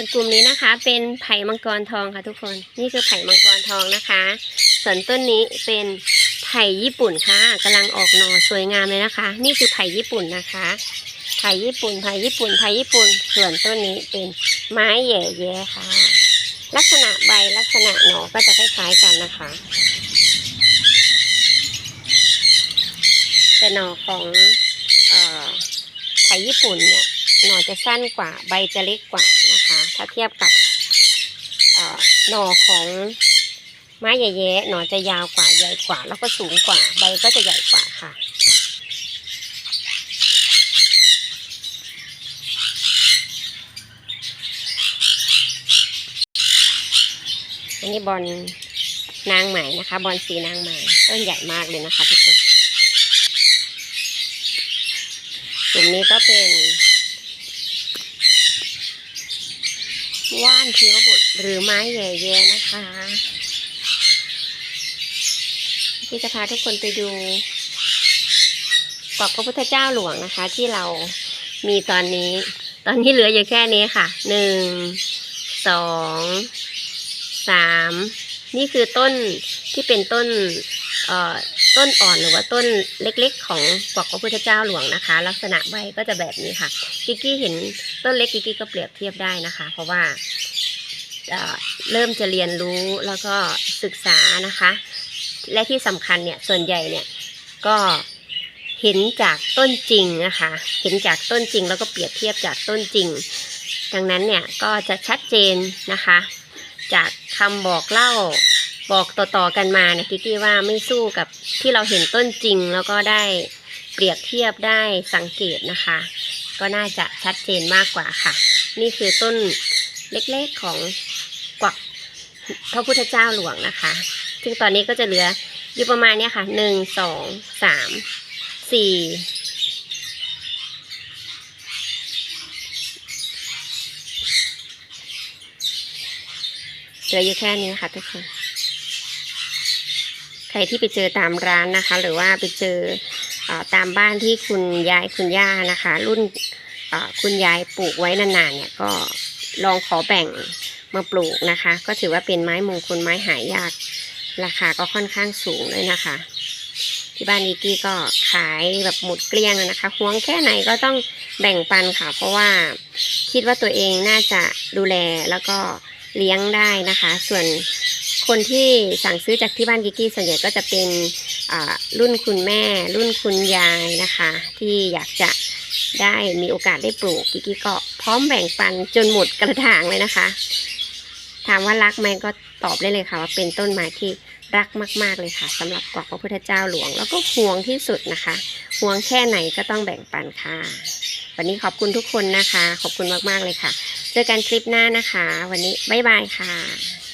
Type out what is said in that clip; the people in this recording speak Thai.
ส่วนกลุ่มนี้นะคะ เป็นไผ่มังกรทองค่ะทุกคน นี่คือไผ่มังกรทองนะคะ ส่วนต้นนี้เป็นไผ่ญี่ปุ่นค่ะกำลังออกหน่อสวยงามเลยนะคะ นี่คือไผ่ญี่ปุ่นนะคะ ไผ่ญี่ปุ่น ไผ่ญี่ปุ่น ไผ่ญี่ปุ่น ส่วนต้นนี้เป็นไม้แย่แย่ค่ะ ลักษณะใบลักษณะหน่อก็จะคล้ายๆกันนะคะแต่หน่อของไผ่ญี่ปุ่นเนี่ยหน่อจะสั้นกว่าใบจะเล็กกว่า นะคะ ถ้าเทียบกับหน่อของไม้แย่ๆหน่อจะยาวกว่าใหญ่กว่า แล้วก็สูงกว่าใบก็จะใหญ่กว่าค่ะอันนี้บอลนางไหม่นะคะ บอลสีนางไหม่ต้นใหญ่มากเลยนะคะทุกคนกลุ่มนี้ก็เป็น ว่านเทีวบุตรหรือไม้แย่ๆนะคะ ที่จะพาทุกคนไปดูกรอบพระพุทธเจ้าหลวงนะคะ ที่เรามีตอนนี้ ตอนนี้เหลืออยู่แค่นี้ค่ะ หนึ่ง สอง สาม นี่คือต้นที่เป็นต้น เอ่อ ต้นอ่อนหรือว่าต้นเล็กๆ ของกรอบพระพุทธเจ้าหลวงนะคะ ลักษณะใบก็จะแบบนี้ค่ะกิกกี้เห็นต้นเล็กกิกกี้ก็เปรียบเทียบได้นะคะ เพราะว่าเอ่อเริ่มจะเรียนรู้แล้วก็ศึกษานะคะ และที่สำคัญเนี่ยส่วนใหญ่เนี่ยก็เห็นจากต้นจริงนะคะ เห็นจากต้นจริงแล้วก็เปรียบเทียบจากต้นจริง ดังนั้นเนี่ยก็จะชัดเจนนะคะ จากคำบอกเล่า บอกต่อๆกันมาเนี่ยคิดว่าไม่สู้กับที่เราเห็นต้นจริง แล้วก็ได้เปรียบเทียบได้สังเกตนะคะ ก็น่าจะชัดเจนมากกว่าค่ะ นี่คือต้นเล็กๆของกวักพระพุทธเจ้าหลวงนะคะ ซึ่งตอนนี้ก็จะเหลืออยู่ประมาณนี้ค่ะหนึ่งสองสามสี่เหลืออยู่แค่นี้นะคะทุกคน ใครที่ไปเจอตามร้านนะคะ หรือว่าไปเจออตามบ้านที่คุณยายคุณย่านะคะ รุ่นคุณยายปลูกไว้นานๆเนี่ยก็ลองขอแบ่งมาปลูกนะคะ ก็ถือว่าเป็นไม้มงคลไม้หายากราคาก็ค่อนข้างสูงเลยนะคะ ที่บ้านนิกกี้ก็ขายแบบหมดเกลี้ยงนะคะห่วงแค่ไหนก็ต้องแบ่งปันค่ะ เพราะว่าคิดว่าตัวเองน่าจะดูแลแล้วก็เลี้ยงได้นะคะ ส่วน คนที่สั่งซื้อจากที่บ้านกิกกี้ส่วนใหญ่ก็จะเป็นรุ่นคุณแม่ รุ่นคุณยายนะคะ ที่อยากจะได้มีโอกาสได้ปลูกกิกกี้ก็พร้อมแบ่งปันจนหมดกระถางเลยนะคะ ถามว่ารักไหมก็ตอบได้เลยค่ะ ว่าเป็นต้นไม้ที่รักมาก ๆ เลยค่ะสำหรับกอบพระพุทธเจ้าหลวง แล้วก็ห่วงที่สุดนะคะห่วงแค่ไหนก็ต้องแบ่งปันค่ะ วันนี้ขอบคุณทุกคนนะคะ ขอบคุณมาก ๆ เลยค่ะ เจอกันคลิปหน้านะคะ วันนี้บ๊ายบายค่ะ